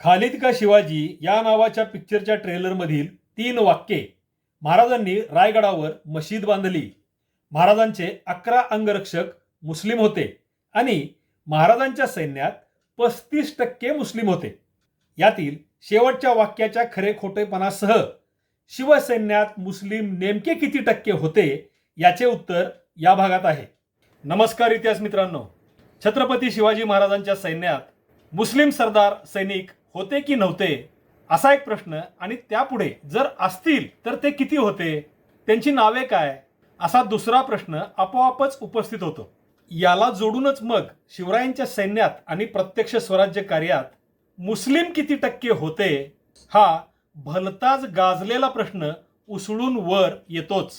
खालिद का शिवाजी या नावाच्या पिक्चरच्या ट्रेलरमधील तीन वाक्ये महाराजांनी रायगडावर मशीद बांधली. महाराजांचे अकरा अंगरक्षक मुस्लिम होते आणि महाराजांच्या सैन्यात पस्तीस टक्के मुस्लिम होते. यातील शेवटच्या वाक्याच्या खरे खोटेपणासह शिवसैन्यात मुस्लिम नेमके किती टक्के होते याचे उत्तर या भागात आहे. नमस्कार इतिहास मित्रांनो. छत्रपती शिवाजी महाराजांच्या सैन्यात मुस्लिम सरदार सैनिक होते की नव्हते असा एक प्रश्न आणि त्यापुढे जर असतील तर ते किती होते? त्यांची नावे काय? असा दुसरा प्रश्न आपोआपच उपस्थित होतो. याला जोडूनच मग शिवरायांच्या सैन्यात आणि प्रत्यक्ष स्वराज्य कार्यात मुस्लिम किती टक्के होते? हा भलताच गाजलेला प्रश्न उसळून वर येतोच.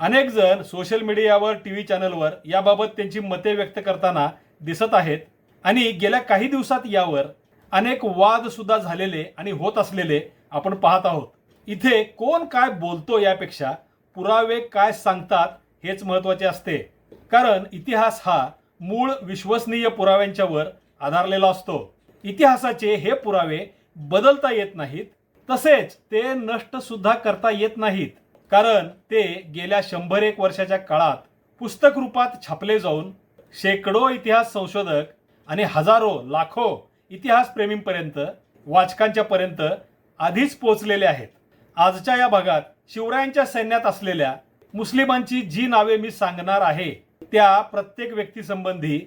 अनेक जण सोशल मीडियावर टी व्ही चॅनलवर याबाबत त्यांची मते व्यक्त करताना दिसत आहेत. आणि गेल्या काही दिवसात यावर अनेक वाद सुद्धा झालेले आणि होत असलेले आपण पाहत आहोत. इथे कोण काय बोलतो यापेक्षा पुरावे काय सांगतात हेच महत्त्वाचे असते. कारण इतिहास हा मूळ विश्वसनीय पुराव्यांच्यावर आधारलेला असतो. इतिहासाचे हे पुरावे बदलता येत नाहीत तसेच ते नष्ट सुद्धा करता येत नाहीत. कारण ते गेल्या शंभर एक वर्षाच्या काळात पुस्तक रूपात छापले जाऊन शेकडो इतिहास संशोधक आणि हजारो लाखो इतिहासप्रेमींपर्यंत वाचकांच्यापर्यंत वाचकांच्या पर्यंत आधीच पोचलेले आहेत. आजच्या या भागात शिवरायांच्या सैन्यात असलेल्या मुस्लिमांची जी नावे मी सांगणार आहे त्या प्रत्येक व्यक्तीसंबंधी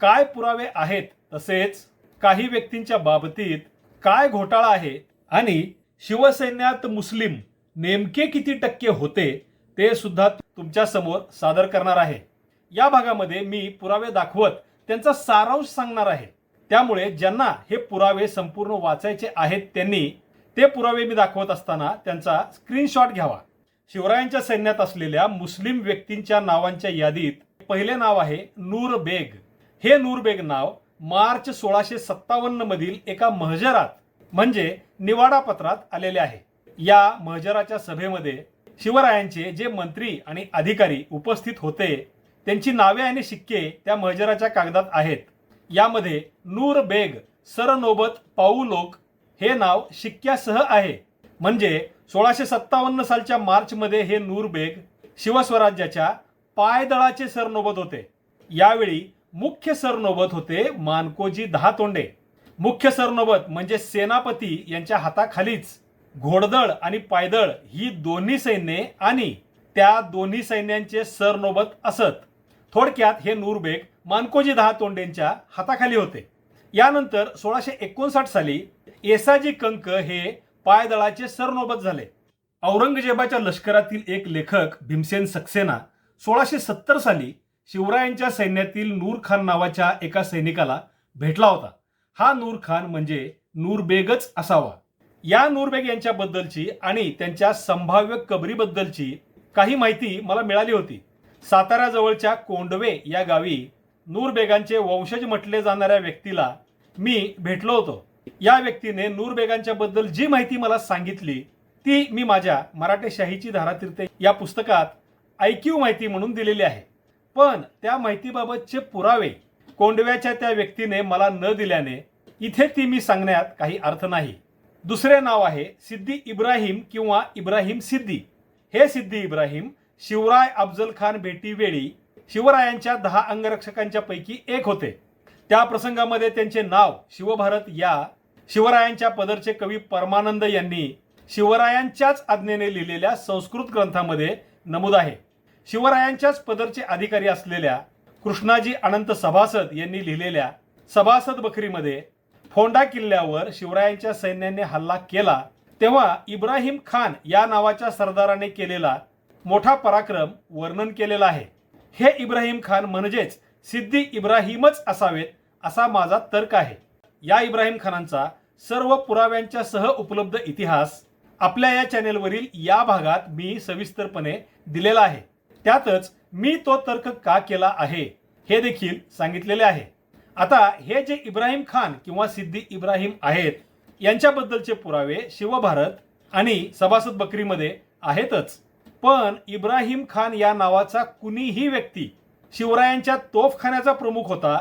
काय पुरावे आहेत तसेच काही व्यक्तींच्या बाबतीत काय घोटाळा आहे आणि शिवसैन्यात मुस्लिम नेमके किती टक्के होते ते सुद्धा तुमच्यासमोर सादर करणार आहे. या भागामध्ये मी पुरावे दाखवत त्यांचा सारांश सांगणार आहे. त्यामुळे ज्यांना हे पुरावे संपूर्ण वाचायचे आहेत त्यांनी ते पुरावे मी दाखवत असताना त्यांचा स्क्रीनशॉट घ्यावा. शिवरायांच्या सैन्यात असलेल्या मुस्लिम व्यक्तींच्या नावांच्या यादीत पहिले नाव आहे नूर बेग. हे नूर बेग नाव मार्च सोळाशे सत्तावन्न मधील एका महजरात म्हणजे निवाडा पत्रात आलेले आहे. या महजराच्या सभेमध्ये शिवरायांचे जे मंत्री आणि अधिकारी उपस्थित होते त्यांची नावे आणि शिक्के त्या महजराच्या कागदात आहेत. यामध्ये नूर बेग सरनोबत पाऊलोक हे नाव शिक्क्यासह आहे. म्हणजे सोळाशे सत्तावन्न सालच्या मार्चमध्ये हे नूर बेग शिवस्वराज्याच्या पायदळाचे सरनोबत होते. यावेळी मुख्य सरनोबत होते मानकोजी दहा तोंडे मुख्य सरनोबत म्हणजे सेनापती यांच्या हाताखालीच घोडदळ आणि पायदळ ही दोन्ही सैन्ये आणि त्या दोन्ही सैन्यांचे सरनोबत असत. थोडक्यात हे नूरबेग मानकोजी दहा तोंडेंच्या हाताखाली होते. यानंतर सोळाशे एकोणसाठ साली येसाजी कंक हे पायदळाचे सरनोबत झाले. औरंगजेबाच्या लष्करातील एक लेखक भीमसेन सक्सेना सोळाशे सत्तर साली शिवरायांच्या सैन्यातील नूर खान नावाच्या एका सैनिकाला भेटला होता. हा नूर खान म्हणजे नूरबेगच असावा. या नूरबेग यांच्याबद्दलची आणि त्यांच्या संभाव्य कबरीबद्दलची काही माहिती मला मिळाली होती. साताऱ्याजवळच्या कोंडवे या गावी नूरबेगांचे वंशज म्हटले जाणाऱ्या व्यक्तीला मी भेटलो होतो. या व्यक्तीने नूरबेगांच्याबद्दल जी माहिती मला सांगितली ती मी माझ्या मराठे शाहीची धारातीर्थे या पुस्तकात ऐक्यू माहिती म्हणून दिलेली आहे. पण त्या माहितीबाबतचे पुरावे कोंडव्याच्या त्या व्यक्तीने मला न दिल्याने इथे ती मी सांगण्यात काही अर्थ नाही. दुसरे नाव आहे सिद्धी इब्राहिम किंवा इब्राहिम सिद्धी हे सिद्धी इब्राहिम शिवराय अफजल खान भेटीवेळी शिवरायांच्या दहा अंगरक्षकांच्या पैकी एक होते. त्या प्रसंगामध्ये त्यांचे नाव शिवभारत या शिवरायांच्या पदरचे कवी परमानंद यांनी शिवरायांच्याच आज्ञेने लिहिलेल्या संस्कृत ग्रंथामध्ये नमूद आहे. शिवरायांच्याच पदरचे अधिकारी असलेल्या कृष्णाजी अनंत सभासद यांनी लिहिलेल्या सभासद बकरीमध्ये फोंडा किल्ल्यावर शिवरायांच्या सैन्याने हल्ला केला तेव्हा इब्राहिम खान या नावाच्या सरदाराने केलेला मोठा पराक्रम वर्णन केलेला आहे. हे इब्राहिम खान म्हणजेच सिद्धी इब्राहिमच असावेत असा माझा तर्क आहे. या इब्राहिम खानांचा सर्व पुराव्यांच्या सह उपलब्ध इतिहास आपल्या या चॅनेलवरील या भागात मी सविस्तरपणे दिलेला आहे. त्यातच मी तो तर्क का केला आहे हे देखील सांगितलेले आहे. आता हे जे इब्राहिम खान किंवा सिद्धी इब्राहिम आहेत यांच्याबद्दलचे पुरावे शिवभारत आणि सभासद बकरीमध्ये आहेतच. पण इब्राहिम खान या नावाचा कुणीही व्यक्ती शिवरायांच्या तोफखान्याचा प्रमुख होता.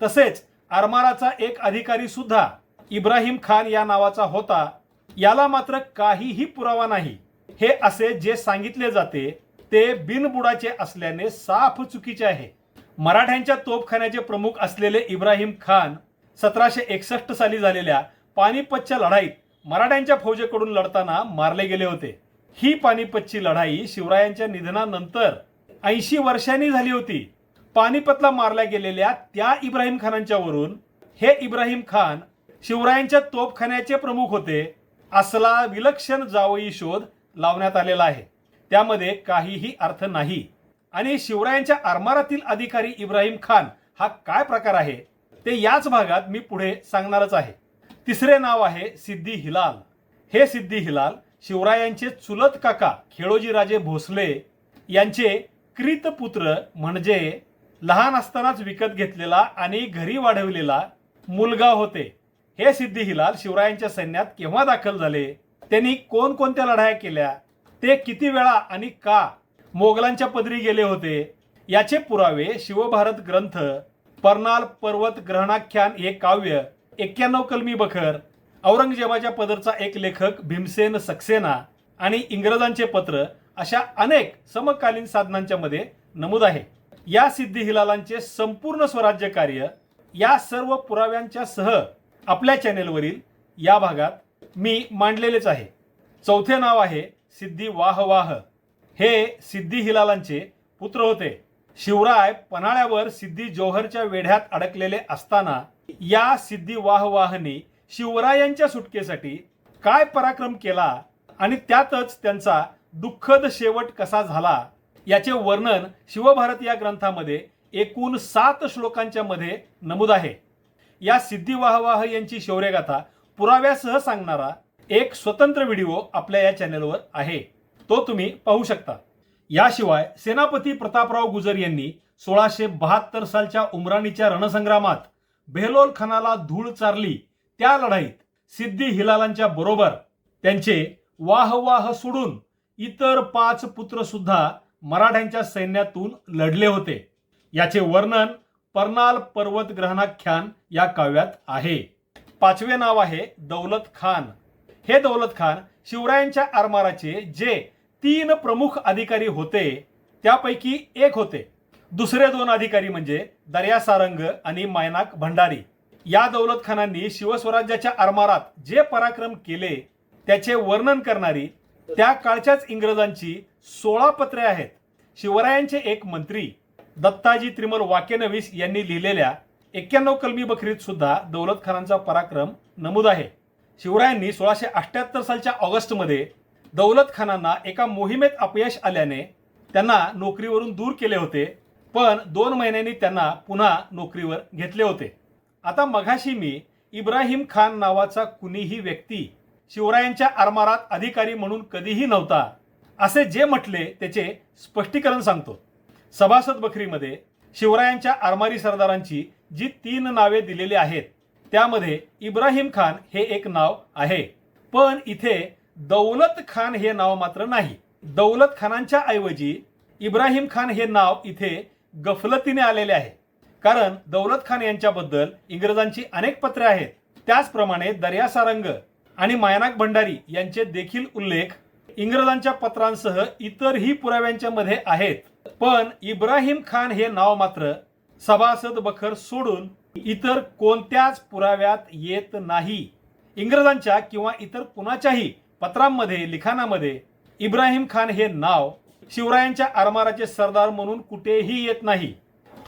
तसेच आरमाराचा एक अधिकारी सुद्धा इब्राहिम खान या नावाचा होता. याला मात्र काहीही पुरावा नाही. हे असे जे सांगितले जाते ते बिनबुडाचे असल्याने साफ चुकीचे आहे. मराठ्यांच्या तोफखान्याचे प्रमुख असलेले इब्राहिम खान सतराशे एकसष्ट साली झालेल्या पानिपतच्या लढाईत मराठ्यांच्या फौजेकडून लढताना मारले गेले होते. ही पानिपतची लढाई शिवरायांच्या निधनानंतर ऐंशी वर्षांनी झाली होती. पानिपतला मारल्या गेलेल्या त्या इब्राहिम खानांच्या वरून हे इब्राहिम खान शिवरायांच्या तोपखान्याचे प्रमुख होते. असला विलक्षण जावई शोध लावण्यात आलेला आहे. त्यामध्ये काहीही अर्थ नाही. आणि शिवरायांच्या आरमारातील अधिकारी इब्राहिम खान हा काय प्रकार आहे? ते याच भागात मी पुढे सांगणारच आहे. तिसरे नाव आहे सिद्धी हिलाल. हे सिद्धी हिलाल शिवरायांचे चुलत काका खेळोजीराजे भोसले यांचे क्रीतपुत्र म्हणजे लहान असतानाच विकत घेतलेला आणि घरी वाढवलेला मुलगा होते. हे सिद्धी हिलाल शिवरायांच्या सैन्यात केव्हा दाखल झाले? त्यांनी कोणकोणत्या लढाया केल्या? ते किती वेळा आणि का मोगलांच्या पदरी गेले होते? याचे पुरावे शिवभारत ग्रंथ पर्नाल पर्वत ग्रहणाख्यान हे काव्य एक्क्याण्णव कलमी बखर औरंगजेबाच्या पदरचा एक लेखक भीमसेन सक्सेना आणि इंग्रजांचे पत्र अशा अनेक समकालीन साधनांच्या मध्ये नमूद आहे. या सिद्धी हिलालांचे संपूर्ण स्वराज्य कार्य या सर्व पुराव्यांच्या सह आपल्या चॅनेलवरील या भागात मी मांडलेलेच आहे. चौथे नाव आहे सिद्धी वाह वाह. हे सिद्धी हिलालांचे पुत्र होते. शिवराय पन्हाळ्यावर सिद्धी जोहरच्या वेढ्यात अडकलेले असताना या सिद्धी वाहवाहने शिवरायांच्या सुटकेसाठी काय पराक्रम केला आणि त्यातच त्यांचा दुःखद शेवट कसा झाला याचे वर्णन शिवभारत या ग्रंथामध्ये एकूण सात श्लोकांच्या मध्ये नमूद आहे. या सिद्धी वाहवाह यांची शौर्यगाथा पुराव्यासह सांगणारा एक स्वतंत्र व्हिडिओ आपल्या या चॅनलवर आहे. तो तुम्ही पाहू शकता. याशिवाय सेनापती प्रतापराव गुजर यांनी सोळाशे बहात्तर सालच्या उमराणीच्या रणसंग्रामात बेहलोल खानाला धूळ चारली त्या लढाईत सिद्धी हिलालांच्या बरोबर त्यांचे वाह वाह सोडून इतर पाच पुत्र सुद्धा मराठ्यांच्या सैन्यातून लढले होते. याचे वर्णन पर्नाल पर्वत ग्रहणाख्यान या काव्यात आहे. पाचवे नाव आहे दौलत खान. हे दौलत खान शिवरायांच्या आरमाराचे जे तीन प्रमुख अधिकारी होते त्यापैकी एक होते. दुसरे दोन अधिकारी म्हणजे दर्या सारंग आणि मायनाक भंडारी. या दौलत खानांनी शिवस्वराज्याच्या आरमारात जे पराक्रम केले त्याचे वर्णन करणारी त्या काळच्याच इंग्रजांची सोळा पत्रे आहेत. शिवरायांचे एक मंत्री दत्ताजी त्रिमल वाकेनवीस यांनी लिहिलेल्या एक्क्याण्णव कलमी बखरीत सुद्धा दौलत खानांचा पराक्रम नमूद आहे. शिवरायांनी सोळाशे अठ्ठ्याहत्तर सालच्या ऑगस्टमध्ये दौलत खानांना एका मोहिमेत अपयश आल्याने त्यांना नोकरीवरून दूर केले होते पण दोन महिन्यांनी त्यांना पुन्हा नोकरीवर घेतले होते. आता मघाशी मी इब्राहिम खान नावाचा कुणीही व्यक्ती शिवरायांच्या आरमारात अधिकारी म्हणून कधीही नव्हता असे जे म्हटले त्याचे स्पष्टीकरण सांगतो. सभासद बखरीमध्ये शिवरायांच्या आरमारी सरदारांची जी तीन नावे दिलेली आहेत त्यामध्ये इब्राहिम खान हे एक नाव आहे. पण इथे दौलत खान हे नाव मात्र नाही. दौलत खानांच्या ऐवजी इब्राहिम खान हे नाव इथे गफलतीने आलेले आहे. कारण दौलत खान यांच्याबद्दल इंग्रजांची अनेक पत्रे आहेत. त्याचप्रमाणे दर्या सारंग आणि मायनाक भंडारी यांचे देखील उल्लेख इंग्रजांच्या पत्रांसह इतरही पुराव्यांच्या मध्ये आहेत. पण इब्राहिम खान हे नाव मात्र सभासद बखर सोडून इतर कोणत्याच पुराव्यात येत नाही. इंग्रजांच्या किंवा इतर कुणाच्याही पत्रांमध्ये लिखाणामध्ये इब्राहिम खान हे नाव शिवरायांच्या आरमाराचे सरदार म्हणून कुठेही येत नाही.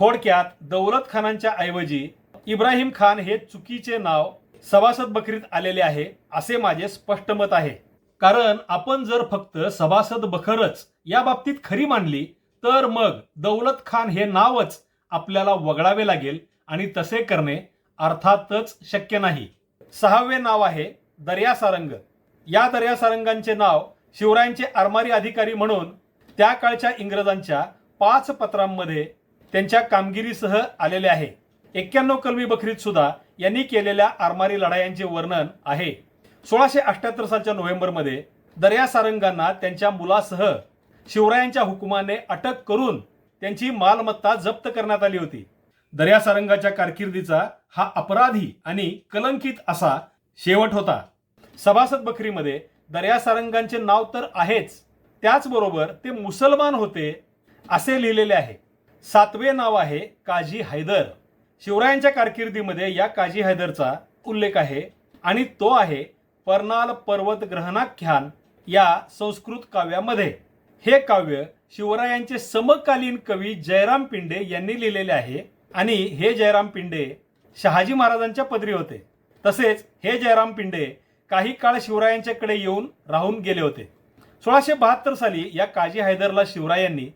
थोडक्यात दौलत खानांच्या ऐवजी इब्राहिम खान हे चुकीचे नाव सभासद बकरीत आलेले आहे असे माझे स्पष्ट मत आहे. कारण आपण जर फक्त सभासद बखरच या बाबतीत खरी मानली तर मग दौलत खान हे नावच आपल्याला वगळावे लागेल आणि तसे करणे अर्थातच शक्य नाही. सहावे नाव आहे दर्या सारंग. या दर्या सारंगांचे नाव शिवरायांचे आरमारी अधिकारी म्हणून त्या काळच्या इंग्रजांच्या पाच पत्रांमध्ये त्यांच्या कामगिरीसह आलेले आहे. एक्क्याण्णव कलमी बखरीत सुद्धा यांनी केलेल्या आरमारी लढायांचे वर्णन आहे. सोळाशे अठ्याहत्तर सालच्या नोव्हेंबरमध्ये दर्या सारंगांना त्यांच्या मुलासह शिवरायांच्या हुकुमाने अटक करून त्यांची मालमत्ता जप्त करण्यात आली होती. दर्या सारंगाच्या कारकिर्दीचा हा अपराधी आणि कलंकित असा शेवट होता. सभासद बकरीमध्ये दर्या सारंगांचे नाव तर आहेच. त्याचबरोबर ते मुसलमान होते असे लिहिलेले आहे. सातवे नाव आहे काजी हैदर. शिवरायांच्या कारकिर्दीमध्ये या काजी हैदरचा उल्लेख आहे आणि तो आहे पर्नाल पर्वत ग्रहणाख्यान या संस्कृत काव्यामध्ये. हे काव्य शिवरायांचे समकालीन कवी जयराम पिंडे यांनी लिहिलेले आहे आणि हे जयराम पिंडे शहाजी महाराजांच्या पदरी होते. तसेच हे जयराम पिंडे काही काळ शिवरायांच्याकडे येऊन राहून गेले होते. सोळाशे बहात्तर साली या काजी हैदरला शिवरायांनी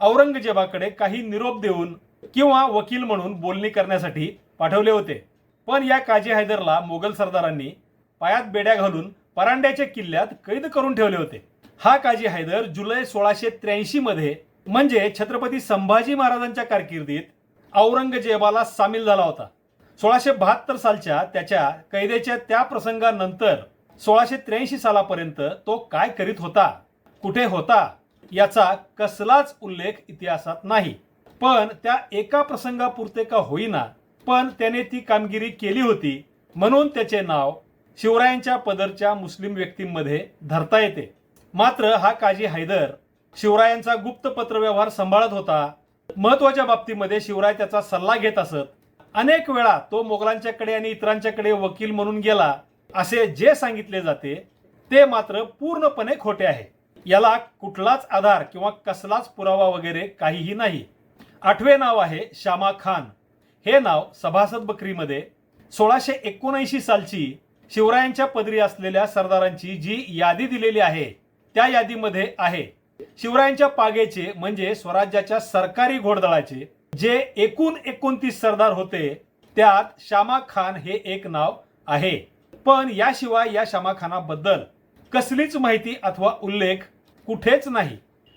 औरंगजेबाकडे काही निरोप देऊन किंवा वकील म्हणून बोलणी करण्यासाठी पाठवले होते. पण या काजी हैदरला मोगल सरदारांनी पायात बेड्या घालून परांड्याच्या किल्ल्यात कैद करून ठेवले होते. हा काजी हैदर जुलै सोळाशे त्र्याऐंशी मध्ये म्हणजे छत्रपती संभाजी महाराजांच्या कारकिर्दीत औरंगजेबाला सामील झाला होता. सोळाशे बहात्तर सालच्या त्याच्या कैदेच्या त्या प्रसंगानंतर सोळाशे त्र्याऐंशी सालापर्यंत तो काय करीत होता? कुठे होता? याचा कसलाच उल्लेख इतिहासात नाही. पण त्या एका प्रसंगापुरते का होईना पण त्याने ती कामगिरी केली होती म्हणून त्याचे नाव शिवरायांच्या पदरच्या मुस्लिम व्यक्तींमध्ये धरता येते. मात्र हा काजी हैदर शिवरायांचा गुप्त पत्रव्यवहार सांभाळत होता. महत्त्वाच्या बाबतीमध्ये शिवराय त्याचा सल्ला घेत असत. अनेक वेळा तो मोगलांच्याकडे आणि इतरांच्याकडे वकील म्हणून गेला. असे जे सांगितले जाते ते मात्र पूर्णपणे खोटे आहे. याला कुठलाच आधार किंवा कसलाच पुरावा वगैरे काहीही नाही. आठवे नाव आहे श्यामा खान. हे नाव सभासद बकरीमध्ये सोळाशे एकोणऐंशी सालची शिवरायांच्या पदरी असलेल्या सरदारांची जी यादी दिलेली आहे त्या यादीमध्ये आहे. शिवरायांच्या पागेचे म्हणजे स्वराज्याच्या सरकारी घोडदळाचे जे एकूण एकोणतीस सरदार होते त्यात श्यामा खान हे एक नाव आहे. पण याशिवाय या श्यामा खानाबद्दल कसलीच माहिती अथवा उल्लेख कुठेच नाही.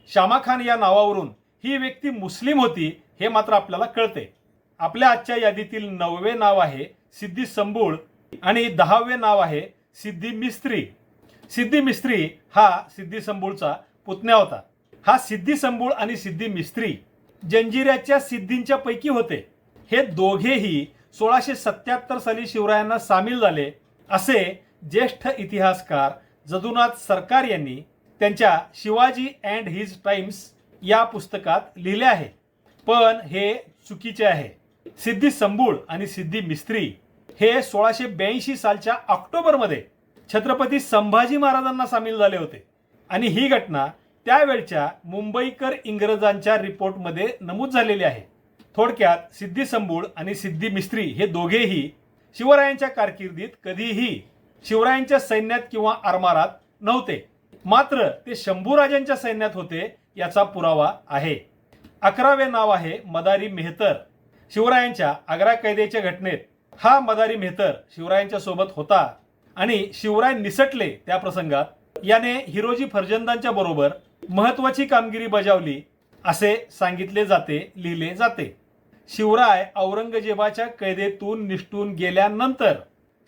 श्यामा खान या नावावरून ही व्यक्ती मुस्लिम होती हे मात्र आपल्याला कळते. आपल्या आजच्या यादीतील नववे नाव आहे सिद्धी संबूळ आणि दहावे नाव आहे सिद्धी मिस्त्री. सिद्धी मिस्त्री हा सिद्धी संबूळचा पुतण्या होता. हा सिद्धी संबूळ आणि सिद्धी मिस्त्री जंजिऱ्याच्या सिद्धींच्या पैकी होते. हे दोघेही सोळाशे सत्याहत्तर साली शिवरायांना सामील झाले असे ज्येष्ठ इतिहासकार जदुनाथ सरकार यांनी त्यांच्या शिवाजी अँड हिज टाइम्स या पुस्तकात लिहिले आहे. पण हे चुकीचे आहे. सिद्धी संबूळ आणि सिद्धी मिस्त्री हे सोळाशे ब्याऐंशी सालच्या ऑक्टोबरमध्ये छत्रपती संभाजी महाराजांना सामील झाले होते. आणि ही घटना त्यावेळच्या मुंबईकर इंग्रजांच्या रिपोर्टमध्ये नमूद झालेली आहे. थोडक्यात सिद्धी संबूळ आणि सिद्धी मिस्त्री हे दोघेही शिवरायांच्या कारकिर्दीत कधीही शिवरायांच्या सैन्यात किंवा आरमारात नव्हते. मात्र ते शंभूराजांच्या सैन्यात होते याचा पुरावा आहे. अकरावे नाव आहे मदारी मेहतर. शिवरायांच्या आग्रा कैदेच्या घटनेत हा मदारी मेहतर शिवरायांच्या सोबत होता आणि शिवराय निसटले त्या प्रसंगात. याने हिरोजी फर्जंदांच्या बरोबर महत्वाची कामगिरी बजावली असे सांगितले जाते लिहिले जाते. शिवराय औरंगजेबाच्या कैदेतून निष्ठून गेल्यानंतर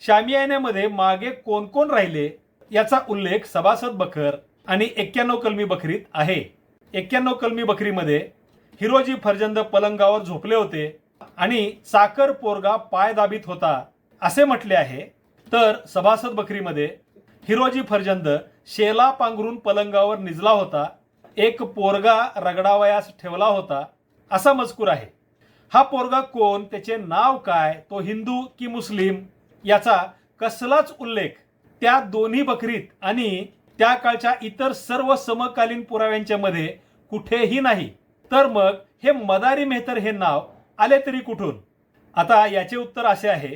शामियान्यामध्ये मागे कोण कोण राहिले? याचा उल्लेख सभासद बखर आणि एक्क्याण्णव कलमी बकरीत आहे. एक्क्याण्णव कलमी बकरीमध्ये हिरोजी फर्जंद पलंगावर झोपले होते आणि चाकर पोरगा पाय दाबीत होता असे म्हटले आहे. तर सभासद बकरीमध्ये हिरोजी फर्जंद शेला पांघरून पलंगावर निजला होता एक पोरगा रगडावयास ठेवला होता असा मजकूर आहे. हा पोरगा कोण त्याचे नाव काय तो हिंदू की मुस्लिम याचा कसलाच उल्लेख त्या दोन्ही बकरीत आणि त्या काळच्या इतर सर्व समकालीन पुराव्यांच्या मध्ये कुठेही नाही. तर मग हे मदारी मेहतर हे नाव आले तरी कुठून? आता याचे उत्तर असे आहे.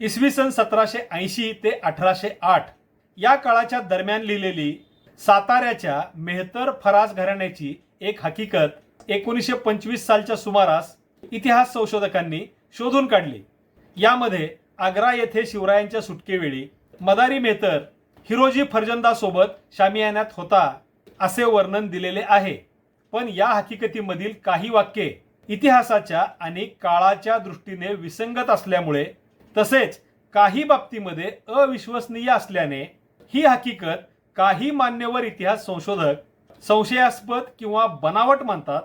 इसवी सन सतराशे ऐंशी ते अठराशे आठ. या काळाच्या दरम्यान लिहिलेली साताऱ्याच्या मेहतर फराज घराण्याची एक हकीकत एकोणीसशे पंचवीस सालच्या सुमारास इतिहास संशोधकांनी शोधून काढली. यामध्ये आग्रा येथे शिवरायांच्या सुटकेवेळी मदारी मेहतर हिरोजी फर्जंदासोबत शामियान्यात होता असे वर्णन दिलेले आहे. पण या हकीकतीमधील काही वाक्ये इतिहासाच्या आणि काळाच्या दृष्टीने विसंगत असल्यामुळे तसेच काही बाबतीमध्ये अविश्वसनीय असल्याने ही हकीकत काही मान्यवर इतिहास संशोधक संशयास्पद किंवा बनावट मानतात.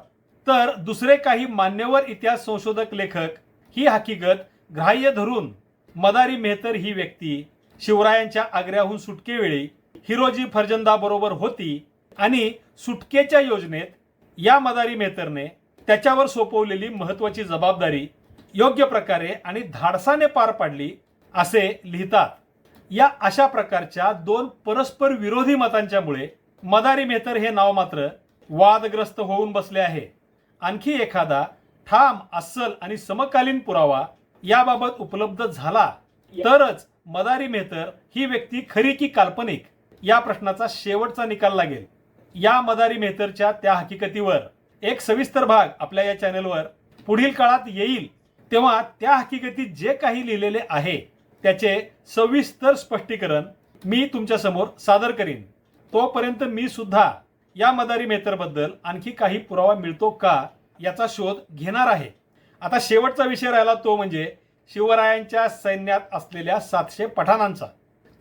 तर दुसरे काही मान्यवर इतिहास संशोधक लेखक ही हकीकत ग्राह्य धरून मदारी मेहतर ही व्यक्ती शिवरायांच्या आग्र्याहून सुटकेवेळी हिरोजी फर्जंदाबरोबर होती आणि सुटकेच्या योजनेत या मदारी मेहतरने त्याच्यावर सोपवलेली महत्वाची जबाबदारी योग्य प्रकारे आणि धाडसाने पार पाडली असे लिहितात. या अशा प्रकारच्या दोन परस्पर विरोधी मतांच्यामुळे मदारी मेहतर हे नाव मात्र वादग्रस्त होऊन बसले आहे. आणखी एखादा ठाम अस्सल आणि समकालीन पुरावा याबाबत उपलब्ध झाला तरच मदारी मेहतर ही व्यक्ती खरी की काल्पनिक? या प्रश्नाचा शेवटचा निकाल लागेल. या मदारी मेहतरच्या त्या हकीकतीवर. एक सविस्तर भाग आपल्या या चॅनेलवर पुढील काळात येईल. तेव्हा त्या हकीकतीत जे काही लिहिलेले आहे त्याचे सविस्तर स्पष्टीकरण मी तुमच्यासमोर सादर करीन. तोपर्यंत मी सुद्धा या मदारी मेहतरबद्दल आणखी काही पुरावा मिळतो का याचा शोध घेणार आहे. आता शेवटचा विषय राहिला तो म्हणजे शिवरायांच्या सैन्यात असलेल्या सातशे पठाणांचा.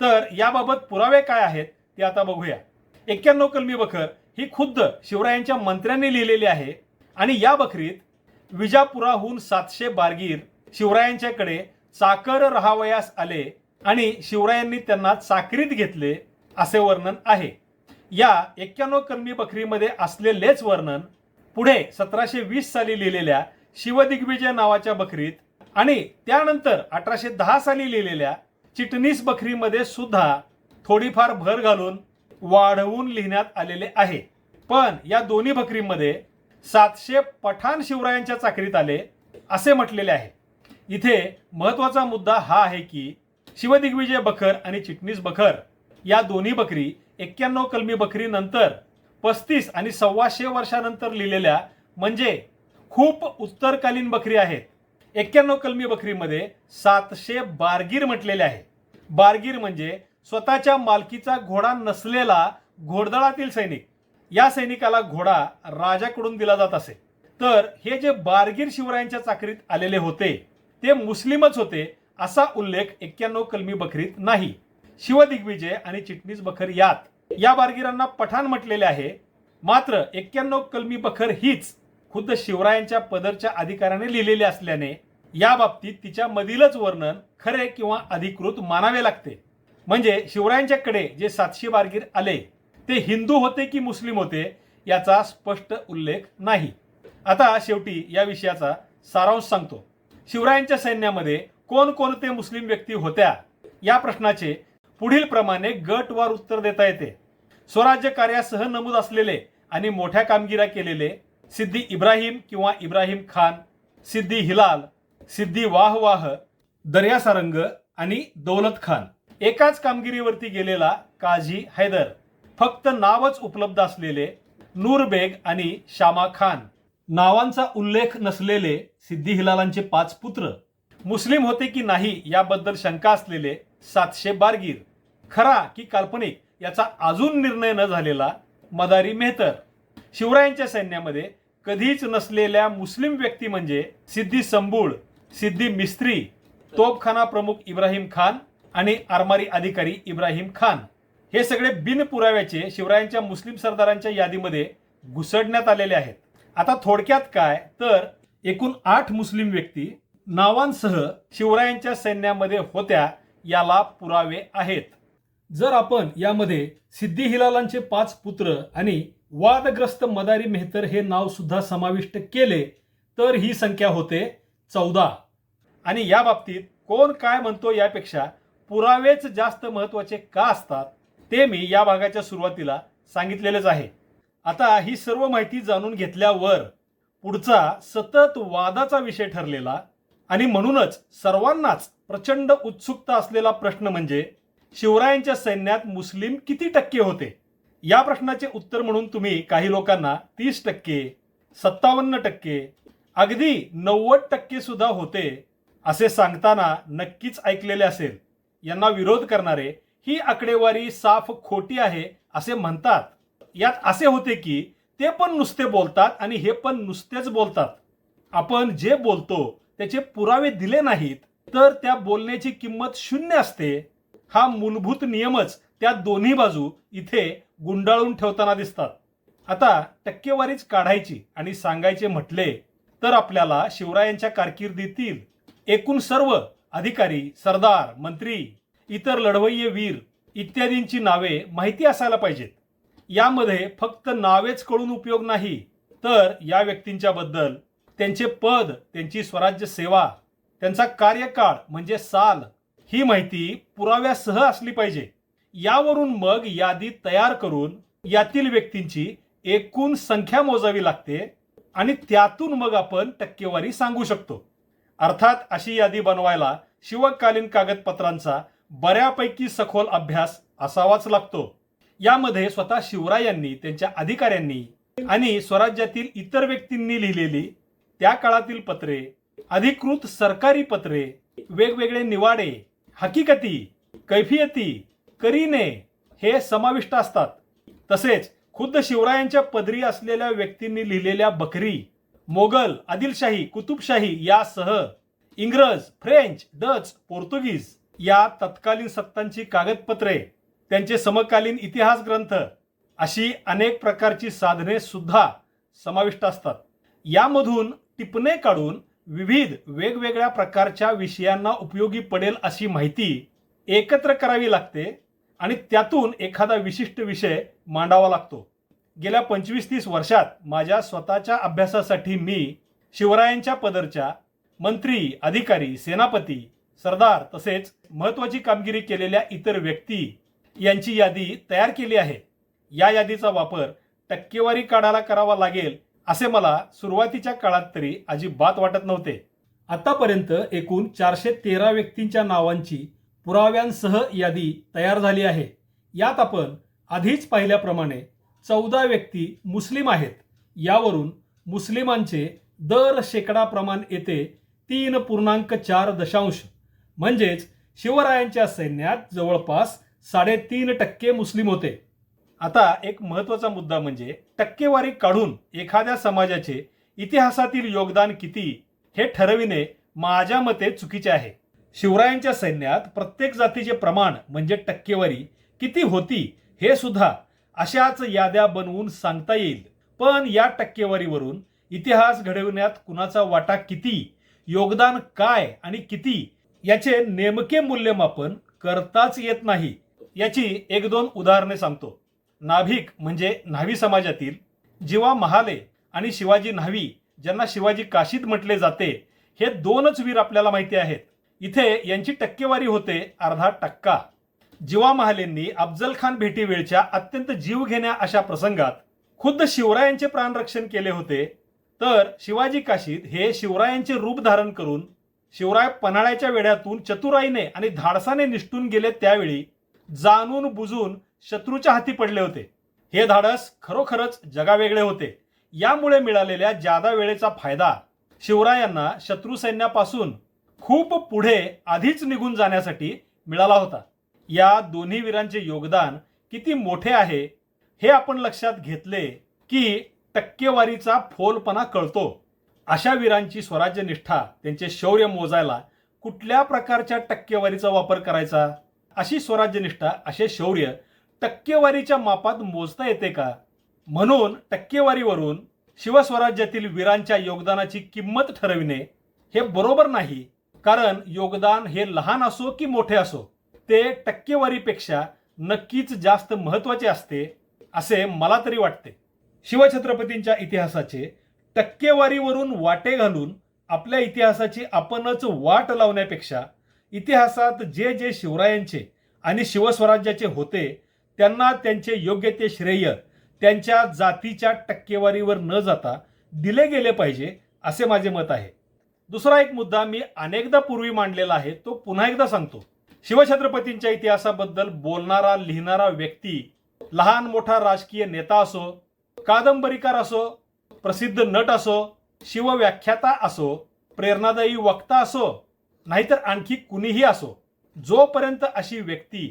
तर याबाबत पुरावे काय आहेत ते आता बघूया. एक्क्याण्णव कलमी बखर ही खुद्द शिवरायांच्या मंत्र्यांनी लिहिलेली आहे आणि या बखरीत विजापुराहून सातशे बारगीर शिवरायांच्याकडे चाकर राहावयास आले आणि शिवरायांनी त्यांना चाकरीत घेतले असे वर्णन आहे. या एक्क्याण्णव कलमी बखरीमध्ये असलेलेच वर्णन पुढे सतराशे वीस साली लिहिलेल्या शिवदिग्विजय नावाच्या बखरीत आणि त्यानंतर अठराशे दहा साली लिहिलेल्या चिटणीस बखरीमध्ये सुद्धा थोडीफार भर घालून वाढवून लिहिण्यात आलेले आहे. पण या दोन्ही बकरीमध्ये सातशे पठाण शिवरायांच्या चाकरीत आले असे म्हटलेले आहे. इथे महत्त्वाचा मुद्दा हा आहे की शिवदिग्विजय बखर आणि चिटणीस बखर या दोन्ही बकरी एक्क्याण्णव कलमी बकरी नंतर पस्तीस आणि सव्वाशे वर्षानंतर लिहिलेल्या म्हणजे खूप उत्तरकालीन बकरी आहेत. एक्क्याण्णव कलमी बकरीमध्ये सातशे बारगीर म्हटलेले आहे. बारगीर म्हणजे स्वतःच्या मालकीचा घोडा नसलेला घोडदळातील सैनिक. या सैनिकाला घोडा राजाकडून दिला जात असे. तर हे जे बारगीर शिवरायांच्या चाकरीत आलेले होते ते मुस्लिमच होते असा उल्लेख एक्क्याण्णव कलमी बकरीत नाही. शिवदिग्विजय आणि चिटणीस बखर यात. या बारगिरांना पठाण म्हटलेले आहे. मात्र एक्क्याण्णव कलमी बखर हीच खुद्द शिवरायांच्या पदरच्या अधिकाऱ्याने लिहिलेले असल्याने या बाबतीत तिच्या मधीलच वर्णन खरे किंवा अधिकृत मानावे लागते. म्हणजे शिवरायांच्याकडे जे सातशे बारगीर आले ते हिंदू होते की मुस्लिम होते याचा स्पष्ट उल्लेख नाही. आता शेवटी या विषयाचा सारांश सांगतो. शिवरायांच्या सैन्यामध्ये कोणकोणते मुस्लिम व्यक्ती होत्या या प्रश्नाचे पुढील प्रमाणे गटवार उत्तर देता येते. स्वराज्य कार्यासह नमूद असलेले आणि मोठ्या कामगिऱ्या केलेले सिद्धी इब्राहिम किंवा इब्राहिम खान सिद्धी हिलाल सिद्धी वाह वाह दर्या सारंग आणि दौलत खान. एकाच कामगिरीवरती गेलेला काझी हैदर फक्त नावच उपलब्ध असलेले नूरबेग आणि शामा खान. नावांचा उल्लेख नसलेले सिद्धी हिलालांचे पाच पुत्र. मुस्लिम होते की नाही याबद्दल शंका असलेले सातशे बारगीर. खरा की काल्पनिक याचा अजून निर्णय न झालेला मदारी मेहतर. शिवरायांच्या सैन्यामध्ये कधीच नसलेल्या मुस्लिम व्यक्ती म्हणजे सिद्धी संबूळ सिद्धी मिस्त्री तोपखाना प्रमुख इब्राहिम खान आणि आरमारी अधिकारी इब्राहिम खान. हे सगळे बिनपुराव्याचे शिवरायांच्या मुस्लिम सरदारांच्या यादीमध्ये घुसडण्यात आलेले आहेत. आता थोडक्यात काय? तर एकूण आठ मुस्लिम व्यक्ती नावांसह शिवरायांच्या सैन्यामध्ये होत्या याला पुरावे आहेत. जर आपण यामध्ये सिद्धी हिलालांचे पाच पुत्र आणि वादग्रस्त मदारी मेहतर हे नाव सुद्धा समाविष्ट केले तर ही संख्या होते चौदा. आणि या बाबतीत कोण काय म्हणतो यापेक्षा पुरावेच जास्त महत्त्वाचे का असतात ते मी या भागाच्या सुरुवातीला सांगितलेलेच आहे. आता ही सर्व माहिती जाणून घेतल्यावर पुढचा सतत वादाचा विषय ठरलेला आणि म्हणूनच सर्वांनाच प्रचंड उत्सुकता असलेला प्रश्न म्हणजे शिवरायांच्या सैन्यात मुस्लिम किती टक्के होते? या प्रश्नाचे उत्तर म्हणून तुम्ही काही लोकांना तीस टक्के सत्तावन्न टक्के अगदी नव्वद टक्के सुद्धा होते असे सांगताना नक्कीच ऐकलेले असेल. यांना विरोध करणारे ही आकडेवारी साफ खोटी आहे असे म्हणतात. यात असे होते की ते पण नुसते बोलतात आणि हे पण नुसतेच बोलतात. आपण जे बोलतो त्याचे पुरावे दिले नाहीत तर त्या बोलण्याची किंमत शून्य असते. हा मूलभूत नियमच त्या दोन्ही बाजू इथे गुंडाळून ठेवताना दिसतात. आता टक्केवारीच काढायची आणि सांगायचे म्हटले तर आपल्याला शिवरायांच्या कारकिर्दीतील एकूण सर्व अधिकारी सरदार मंत्री इतर लढवय्ये वीर इत्यादींची नावे माहिती असायला पाहिजेत. यामध्ये फक्त नावेच कळून उपयोग नाही. तर या व्यक्तींच्या बद्दल त्यांचे पद त्यांची स्वराज्य सेवा त्यांचा कार्यकाळ म्हणजे साल ही माहिती पुराव्यासह असली पाहिजे. यावरून मग यादी तयार करून यातील व्यक्तींची एकूण संख्या मोजावी लागते आणि त्यातून मग आपण टक्केवारी सांगू शकतो. अर्थात अशी यादी बनवायला शिवकालीन कागदपत्रांचा बऱ्यापैकी सखोल अभ्यास असावाच लागतो. यामध्ये स्वतः शिवरायांनी त्यांच्या अधिकाऱ्यांनी आणि स्वराज्यातील इतर व्यक्तींनी लिहिलेली त्या काळातील पत्रे अधिकृत सरकारी पत्रे वेगवेगळे निवाडे हकीकती कैफियती करीने हे समाविष्ट असतात. तसेच खुद्द शिवरायांच्या पदरी असलेल्या व्यक्तींनी लिहिलेल्या बकरी मोगल आदिलशाही कुतुबशाही यासह इंग्रज फ्रेंच डच पोर्तुगीज या तत्कालीन सत्तांची कागदपत्रे त्यांचे समकालीन इतिहास ग्रंथ अशी अनेक प्रकारची साधने सुद्धा समाविष्ट असतात. यामधून टिपणे काढून विविध वेगवेगळ्या प्रकारच्या विषयांना उपयोगी पडेल अशी माहिती एकत्र करावी लागते. आणि त्यातून एखादा विशिष्ट विषय मांडावा लागतो. गेल्या पंचवीस तीस वर्षात माझ्या स्वतःच्या अभ्यासासाठी मी शिवरायांच्या पदरच्या मंत्री अधिकारी सेनापती सरदार तसेच महत्वाची कामगिरी केलेल्या इतर व्यक्ती यांची यादी तयार केली आहे. या यादीचा वापर टक्केवारी काढायला करावा लागेल असे मला सुरुवातीच्या काळात तरी अजिबात वाटत नव्हते. आतापर्यंत एकूण चारशे तेरा व्यक्तींच्या नावांची पुराव्यांसह यादी तयार झाली आहे. यात आपण आधीच पाहिल्याप्रमाणे चौदा व्यक्ती मुस्लिम आहेत. यावरून मुस्लिमांचे दर शेकडा प्रमाण येते तीन पूर्णांक चार दशांश. म्हणजेच शिवरायांच्या सैन्यात जवळपास साडेतीन टक्के मुस्लिम होते. आता एक महत्त्वाचा मुद्दा म्हणजे टक्केवारी काढून एखाद्या समाजाचे इतिहासातील योगदान किती हे ठरविणे माझ्या मते चुकीचे आहे. शिवरायांच्या सैन्यात प्रत्येक जातीचे प्रमाण म्हणजे टक्केवारी किती होती हे सुद्धा अशाच याद्या बनवून सांगता येईल. पण या टक्केवारीवरून इतिहास घडविण्यात कुणाचा वाटा किती योगदान काय आणि किती याचे नेमके मूल्यमापन करताच येत नाही. याची एक दोन उदाहरणे सांगतो. नाभिक म्हणजे न्हावी समाजातील जीवा महाले आणि शिवाजी न्हावी ज्यांना शिवाजी काशीद म्हटले जाते हे दोनच वीर आपल्याला माहिती आहेत. इथे यांची टक्केवारी होते अर्धा टक्का. जिवा महालेंनी अफजल खान भेटीवेळच्या अत्यंत जीव घेण्या अशा प्रसंगात खुद्द शिवरायांचे प्राणरक्षण केले होते. तर शिवाजी काशीद हे शिवरायांचे रूप धारण करून शिवराय पन्हाळ्याच्या वेड्यातून चतुराईने आणि धाडसाने निष्ठून गेले त्यावेळी जाणून बुजून शत्रूच्या हाती पडले होते. हे धाडस खरोखरच जगावेगळे होते. यामुळे मिळालेल्या जादा वेळेचा फायदा शिवरायांना शत्रू सैन्यापासून खूप पुढे आधीच निघून जाण्यासाठी मिळाला होता. या दोन्ही वीरांचे योगदान किती मोठे आहे हे आपण लक्षात घेतले की टक्केवारीचा फोलपणा कळतो. अशा वीरांची स्वराज्य निष्ठा त्यांचे शौर्य मोजायला कुठल्या प्रकारच्या टक्केवारीचा वापर करायचा? अशी स्वराज्य निष्ठा असे शौर्य टक्केवारीच्या मापात मोजता येते का? म्हणून टक्केवारीवरून शिवस्वराज्यातील वीरांच्या योगदानाची किंमत ठरविणे हे बरोबर नाही. कारण योगदान हे लहान असो की मोठे असो ते टक्केवारीपेक्षा नक्कीच जास्त महत्त्वाचे असते असे मला तरी वाटते. शिवछत्रपतींच्या इतिहासाचे टक्केवारीवरून वाटे घालून आपल्या इतिहासाची आपणच वाट लावण्यापेक्षा इतिहासात जे जे शिवरायांचे आणि शिवस्वराज्याचे होते त्यांना त्यांचे योग्य ते श्रेय त्यांच्या जातीच्या टक्केवारीवर न जाता दिले गेले पाहिजे असे माझे मत आहे. दुसरा एक मुद्दा मी अनेकदा पूर्वी मांडलेला आहे तो पुन्हा एकदा सांगतो. शिवछत्रपतींच्या इतिहासाबद्दल बोलणारा लिहिणारा व्यक्ती लहान मोठा राजकीय नेता असो कादंबरीकार असो प्रसिद्ध नट असो शिवव्याख्याता असो प्रेरणादायी वक्ता असो नाहीतर आणखी कुणीही असो जोपर्यंत अशी व्यक्ती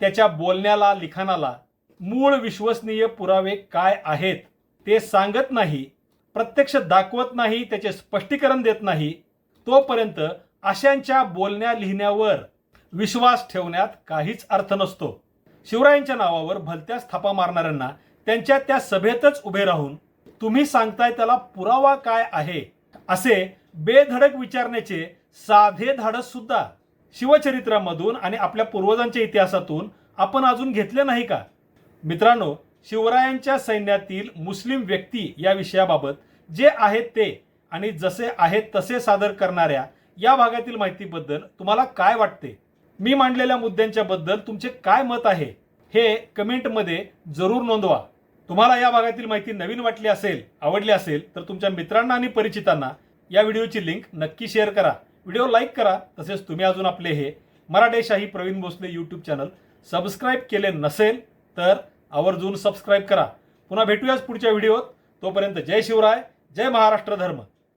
त्याच्या बोलण्याला लिखाणाला मूळ विश्वसनीय पुरावे काय आहेत ते सांगत नाही प्रत्यक्ष दाखवत नाही त्याचे स्पष्टीकरण देत नाही तोपर्यंत अशांच्या बोलण्या लिहिण्यावर विश्वास ठेवण्यात काहीच अर्थ नसतो. शिवरायांच्या नावावर भलत्याच थापा मारणाऱ्यांना त्यांच्या त्या सभेतच उभे राहून तुम्ही सांगताय त्याला पुरावा काय आहे? असे बेधडक विचारण्याचे साधे धाडस सुद्धा शिवचरित्रामधून आणि आपल्या पूर्वजांच्या इतिहासातून आपण अजून घेतले नाही का? मित्रांनो शिवरायांच्या सैन्यातील मुस्लिम व्यक्ती या विषयाबाबत जे आहेत ते आणि जसे आहेत तसे सादर करणाऱ्या या भागातील माहितीबद्दल तुम्हाला काय वाटते? मी मांडलेल्या मुद्द्यांच्या बद्दल तुमचे काय मत आहे? हे कमेंटमध्ये जरूर नोंदवा. तुम्हाला या भागातील माहिती नवीन वाटली असेल आवडली असेल तर तुमच्या मित्रांना आणि परिचितांना या व्हिडिओची लिंक नक्की शेअर करा. व्हिडिओ लाईक करा तसेच तुम्ही अजून आपले हे Maratheshahi Pravin Bhosale YouTube channel subscribe केले नसेल तर आवर्जून सबस्क्राईब करा. पुन्हा भेटूयाच पुढच्या व्हिडिओत. तोपर्यंत जय शिवराय जय महाराष्ट्र धर्म.